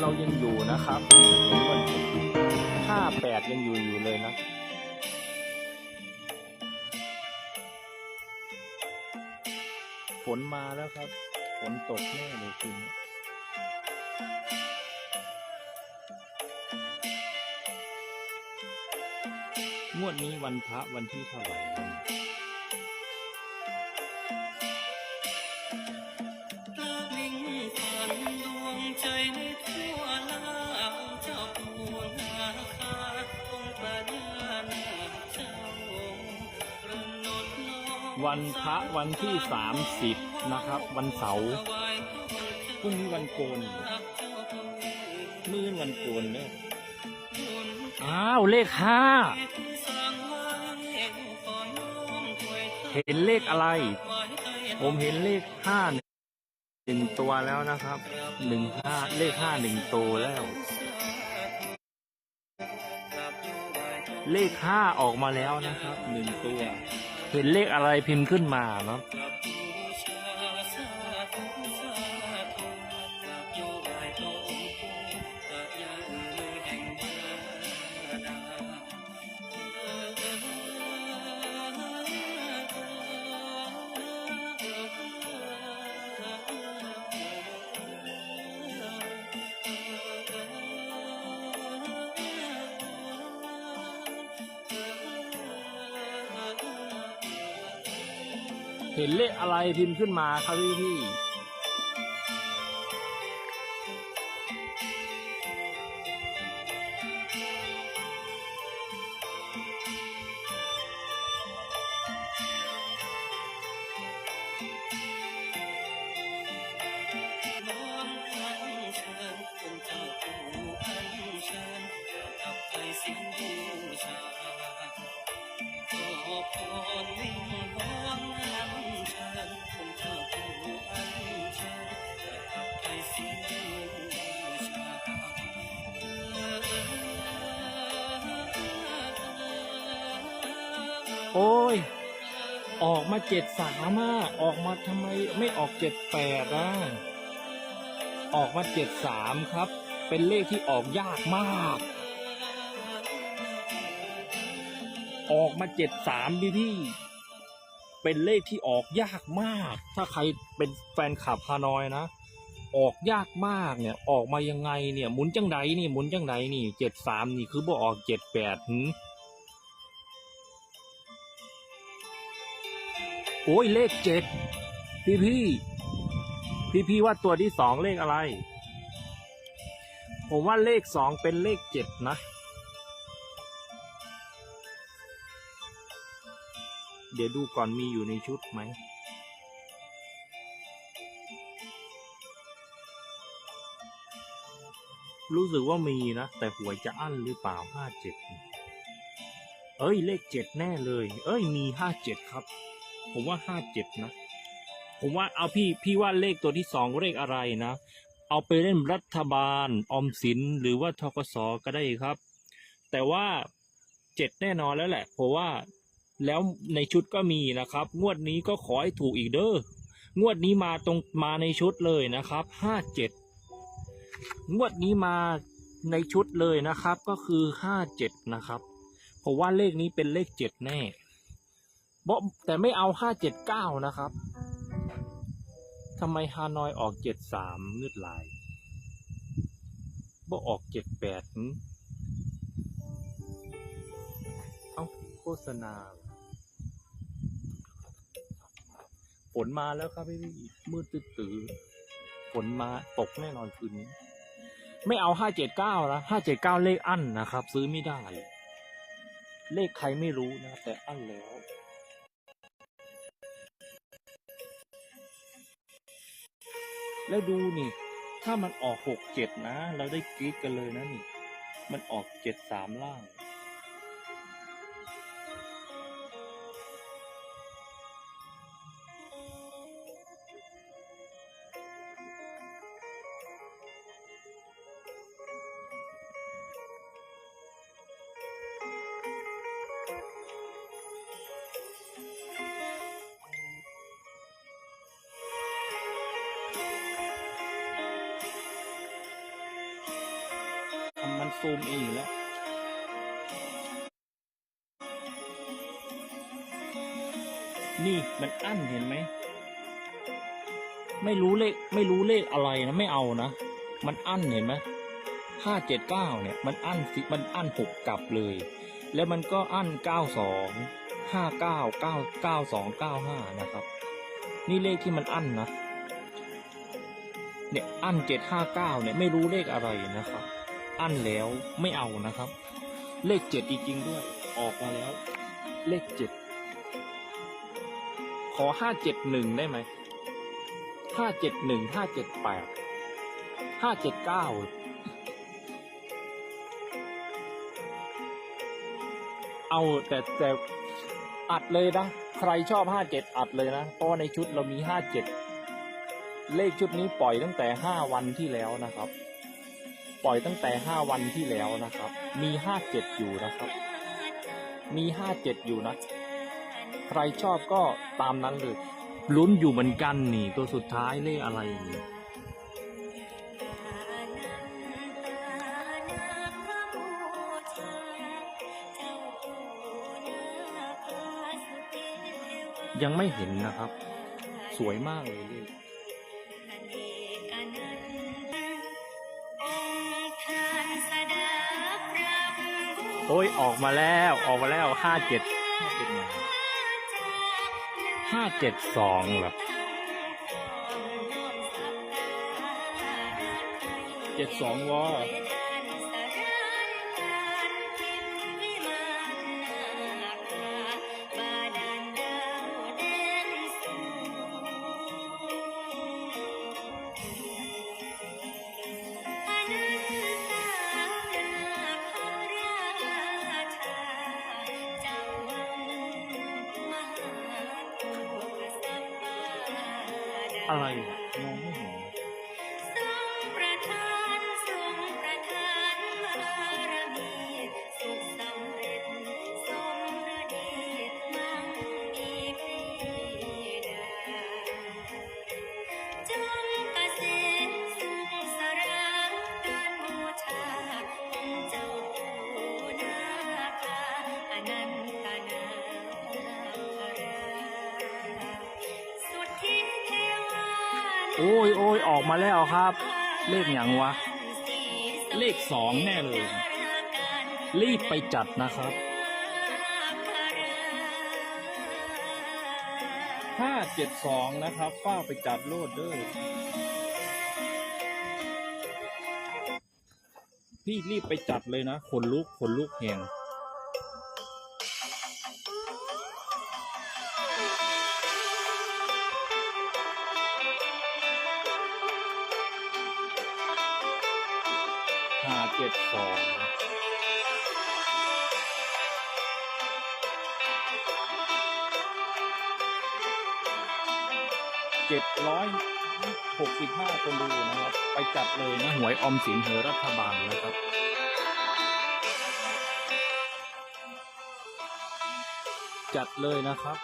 เรายังอยู่นะครับห้าแปดยังอยู่อยู่เลยนะฝนมาแล้วครับ ฝนตกแน่เลยคืนนี้งวดนี้วันพระวันที่เท่าไหร่ วันพระวันที่สามสิบนะครับ วันเสาร์พรุ่งนี้วันโกนมื้อวันโกนเนี่ยอ้าวเลขห้าเห็นเลขอะไร ผมเห็นเลขห้าหนึ่งตัวแล้วนะครับหนึ่งห้าเลขห้าหนึ่งตัวแล้ว เลขห้าออกมาแล้วนะครับหนึ่งตัว เห็นเลขอะไรพิมพ์ขึ้นมาเนาะ เห็นเลขอะไรพิมพ์ขึ้นมาครับพี่พี่ โอ้ย ออกมาเจ็ดสามอะออกมาทำไมไม่ออกเจ็ดแปดอะออกมาเจ็ดสามครับ เป็นเลขที่ออกยากมาก ออกมาเจ็ดสามพี่พี่เป็นเลขที่ออกยากมาก ถ้าใครเป็นแฟนคลับฮานอยนะ ออกยากมากเนี่ย ออกมายังไงเนี่ย หมุนจังไดนี่ หมุนจังไดนี่เจ็ดสามนี่คือบ่ออกเจ็ดแปดหื โอ้ยเลขเจ็ดพี่พี่พี่พี่ว่าตัวที่สองเลขอะไร ผมว่าเลขสองเป็นเลขเจ็ดนะ เดี๋ยวดูก่อนมีอยู่ในชุดไหมรู้สึกว่ามีนะ แต่หวยจะอั้นหรือเปล่าห้าเจ็ดเอ้ยเลขเจ็ดแน่เลย เอ้ยมีห้าเจ็ดครับ ผมว่าห้าเจ็ดนะ ผมว่าเอาพี่พี่ว่าเลขตัวที่สองเลขอะไรนะ เอาไปเล่นรัฐบาลอมสินหรือว่าทกสก็ได้ครับ แต่ว่าเจ็ดแน่นอนแล้วแหละ เพราะว่าแล้วในชุดก็มีนะครับ งวดนี้ก็ขอให้ถูกอีกเด้องวดนี้มาตรงมาในชุดเลยนะครับห้าเจ็ดงวดนี้มาในชุดเลยนะครับ ก็คือห้าเจ็ดนะครับเพราะว่าเลขนี้เป็นเลขเจ็ดแน่ บ่แต่ไม่เอาห้าเจ็ดเก้านะครับทำไมฮานอยออกเจ็ดสามเลือดลายบ่ออกเจ็ดแปดเอาโฆษณาฝนมาแล้วครับพี่มืดตื้อฝนมาตกแน่นอนคืนนี้ ไม่เอาห้าเจ็ดเก้านะห้าเจ็ดเก้าเลขอั้นนะครับ ซื้อไม่ได้ เลขใครไม่รู้นะแต่อั้นแล้ว แล้วดูนี่ ถ้ามันออกหกเจ็ดนะ เราได้กรี๊ดกันเลยนะนี่ มันออกเจ็ดสามล่าง ซูมเองอยู่แล้วนี่มันอั้นเห็นไหม ไม่รู้เลข ไม่รู้เลขอะไรนะไม่เอานะ มันอั้นเห็นไหมห้าเจ็ดเก้าเนี่ย มันอั้นสิมันอั้นหกกลับเลย แล้วมันก็อั้นเก้าสองห้าเก้าเก้าเก้าสองเก้าห้านะครับ นี่เลขที่มันอั้นนะเนี่ยอั้นเจ็ดห้าเก้าเนี่ยไม่รู้เลขอะไรนะครับ อั้นแล้วไม่เอานะครับ เลขเจ็ดจริงๆด้วย ออกมาแล้ว เลขเจ็ดขอห้าเจ็ดหนึ่งได้ไหมห้าเจ็ดหนึ่งห้าเจ็ดแปดห้าเจ็ดเก้าเอาแต่แต่อัดเลยนะใครชอบห้าเจ็ดอัดเลยนะเพราะในชุดเรามีห้าเจ็ดเลขชุดนี้ปล่อยตั้งแต่ห้าวันที่แล้วนะครับ ปล่อยตั้งแต่ห้าวันที่แล้วนะครับ มีห้าเจ็ดอยู่นะครับ มีห้าเจ็ดอยู่นะ ใครชอบก็ตามนั้นเลยลุ้นอยู่เหมือนกันนี่ ตัวสุดท้ายเลขอะไรนี่ยังไม่เห็นนะครับ สวยมากเลยเลข โอ้ยออกมาแล้วออกมาแล้วห้าเจ็ดห้าเจ็ดสองเหรอเจ็ดสองวอ อ โอ้ยโอ้ยออกมาแล้วครับ เลขอย่างวะ เลขสองแน่เลย รีบไปจัดนะครับห้าเจ็ดสองนะครับฝ้าไปจัดโลดเด้อพี่รีบไปจัดเลยนะขนลุกขนลุกแหง เจ็ดสองเจ็ดร้อยหกสิบห้าคนดูนะครับ ไปจัดเลยนะหวยออมสินเหอรัฐบาลนะครับจัดเลยนะครับ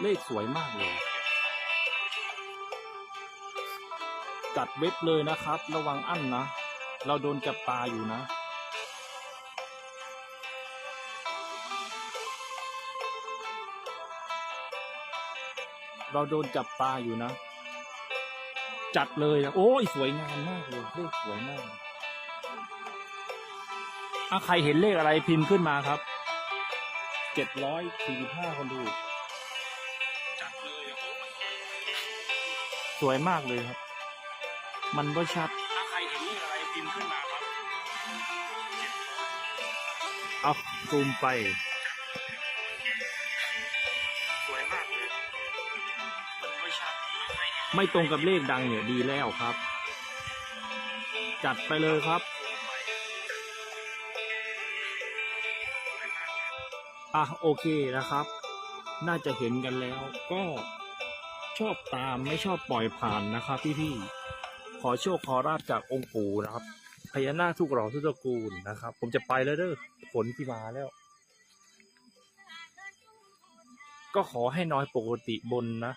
เลขสวยมากเลย จัดเว็บเลยนะครับ ระวังอั้นนะ เราโดนจับตาอยู่นะ เราโดนจับตาอยู่นะ จัดเลยอะโอ้ยสวยงามมากเลยเลขสวยมากอะใครเห็นเลขอะไรพิมพ์ขึ้นมาครับ เจ็ดร้อยสี่สิบห้าคนดู จัดเลย สวยมากเลยครับ มันก็ชัด ถ้าใครเห็นเลขอะไรพิมพ์ขึ้นมาครับเอาซูมไป สวยมากเลย มันก็ชัดไม่ตรงกับเลขดังเนี่ยดีแล้วครับ จัดไปเลยครับอะโอเคนะครับ น่าจะเห็นกันแล้วก็ชอบตามไม่ชอบปล่อยผ่านนะครับพี่ๆข อโชคขอราบจากองค์ปู่นะครับพญานาคทุกเหล่าทุกตระกูลนะครับ ผมจะไปแล้วเด้อฝนที่มาแล้ว ก็ขอให้น้อยปกติบนนะ